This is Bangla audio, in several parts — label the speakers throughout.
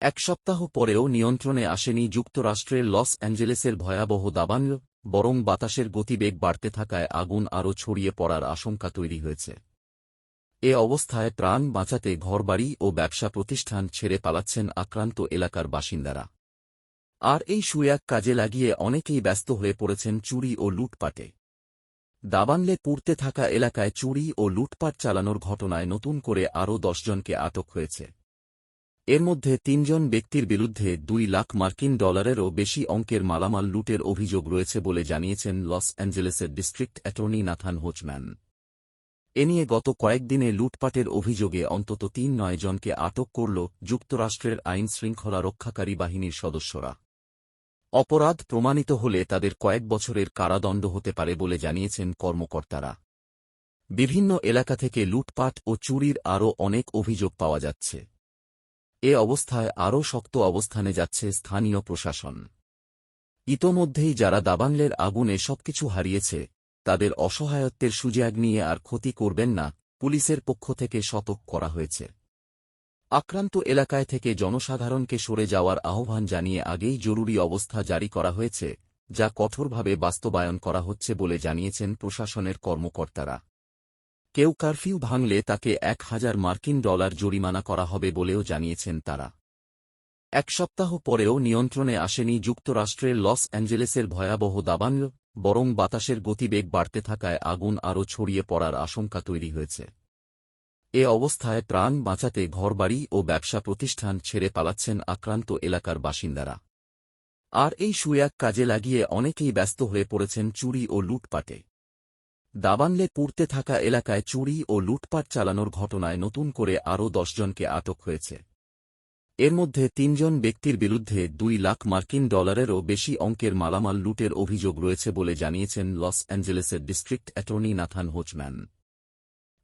Speaker 1: এক সপ্তাহ পরেও নিয়ন্ত্রণে আসেনি যুক্তরাষ্ট্রের লস অ্যাঞ্জেলেসের ভয়াবহ দাবান বরং বাতাসের গতিবেগ বাড়তে থাকায় আগুন আরও ছড়িয়ে পড়ার আশঙ্কা তৈরি হয়েছে। এ অবস্থায় প্রাণ বাঁচাতে ঘরবাড়ি ও ব্যবসা প্রতিষ্ঠান ছেড়ে পালাচ্ছেন আক্রান্ত এলাকার বাসিন্দারা। আর এই সুয়াক কাজে লাগিয়ে অনেকেই ব্যস্ত হয়ে পড়েছেন চুরি ও লুটপাটে। দাবানলে পুড়তে থাকা এলাকায় চুরি ও লুটপাট চালানোর ঘটনায় নতুন করে আরও দশজনকে আটক হয়েছে। এর মধ্যে তিনজন ব্যক্তির বিরুদ্ধে দুই লাখ মার্কিন ডলারেরও বেশি অঙ্কের মালামাল লুটের অভিযোগ রয়েছে বলে জানিয়েছেন লস অ্যাঞ্জেলেসের ডিস্ট্রিক্ট অ্যাটর্নি নাথান হোচম্যান। এ নিয়ে গত কয়েকদিনে লুটপাটের অভিযোগে অন্তত তিন নয় জনকে আটক করল যুক্তরাষ্ট্রের আইন শৃঙ্খলা রক্ষাকারী বাহিনীর সদস্যরা। অপরাধ প্রমাণিত হলে তাদের কয়েক বছরের কারাদণ্ড হতে পারে বলে জানিয়েছেন কর্মকর্তারা। বিভিন্ন এলাকা থেকে লুটপাট ও চুরির আরও অনেক অভিযোগ পাওয়া যাচ্ছে। এ অবস্থায় আরও শক্ত অবস্থানে যাচ্ছে স্থানীয় প্রশাসন। ইতোমধ্যেই যারা দাবানলের আগুনে সবকিছু হারিয়েছে, তাদের অসহায়ত্বের সুযোগ নিয়ে আর ক্ষতি করবেন না, পুলিশের পক্ষ থেকে সতর্ক করা হয়েছে। আক্রান্ত এলাকায় থেকে জনসাধারণকে সরে যাওয়ার আহ্বান জানিয়ে আগেই জরুরি অবস্থা জারি করা হয়েছে, যা কঠোরভাবে বাস্তবায়ন করা হচ্ছে বলে জানিয়েছেন প্রশাসনের কর্মকর্তারা। কেউ কারফিউ ভাঙলে তাকে এক হাজার মার্কিন ডলার জরিমানা করা হবে বলেও জানিয়েছেন তারা। এক সপ্তাহ পরেও নিয়ন্ত্রণে আসেনি যুক্তরাষ্ট্রের লস অ্যাঞ্জেলেসের ভয়াবহ দাবান বরং বাতাসের গতিবেগ বাড়তে থাকায় আগুন আরও ছড়িয়ে পড়ার আশঙ্কা তৈরি হয়েছে। এ অবস্থায় প্রাণ বাঁচাতে ঘরবাড়ি ও ব্যবসা প্রতিষ্ঠান ছেড়ে পালাচ্ছেন আক্রান্ত এলাকার বাসিন্দারা। আর এই সুয়াক কাজে লাগিয়ে অনেকেই ব্যস্ত হয়ে পড়েছেন চুরি ও লুটপাটে। দাবানলে পুড়তে থাকা এলাকায় চুরি ও লুটপাট চালানোর ঘটনায় নতুন করে আরও দশজনকে আটক হয়েছে। এর মধ্যে তিনজন ব্যক্তির বিরুদ্ধে দুই লাখ মার্কিন ডলারেরও বেশি অঙ্কের মালামাল লুটের অভিযোগ রয়েছে বলে জানিয়েছেন লস অ্যাঞ্জেলেসের ডিস্ট্রিক্ট অ্যাটর্নি নাথান হোচম্যান।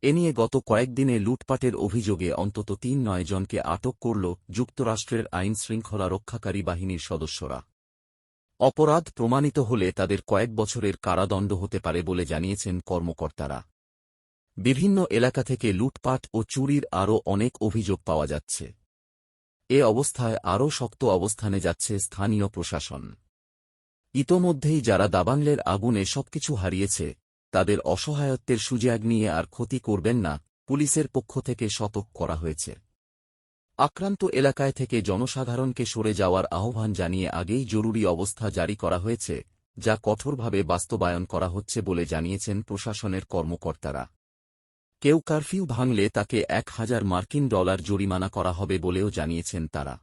Speaker 1: এ নিয়ে গত কয়েকদিনে লুটপাটের অভিযোগে অন্তত তিন নয় জনকে আটক করল যুক্তরাষ্ট্রের আইন শৃঙ্খলা রক্ষাকারী বাহিনীর সদস্যরা। অপরাধ প্রমাণিত হলে তাদের কয়েক বছরের কারাদণ্ড হতে পারে বলে জানিয়েছেন কর্মকর্তারা। বিভিন্ন এলাকা থেকে লুটপাট ও চুরির আরও অনেক অভিযোগ পাওয়া যাচ্ছে। এ অবস্থায় আরও শক্ত অবস্থানে যাচ্ছে স্থানীয় প্রশাসন। ইতোমধ্যেই যারা দাবানলের আগুনে সবকিছু হারিয়েছে, তাদের অসহায়ত্বের সুযোগ নিয়ে আর ক্ষতি করবেন না, পুলিশের পক্ষ থেকে সতর্ক করা হয়েছে। আক্রান্ত এলাকায় থেকে জনসাধারণকে সরে যাওয়ার আহ্বান জানিয়ে আগেই জরুরি অবস্থা জারি করা হয়েছে, যা কঠোরভাবে বাস্তবায়ন করা হচ্ছে বলে জানিয়েছেন প্রশাসনের কর্মকর্তারা। কেউ কারফিউ ভাঙলে তাকে এক হাজার মার্কিন ডলার জরিমানা করা হবে বলেও জানিয়েছেন তারা।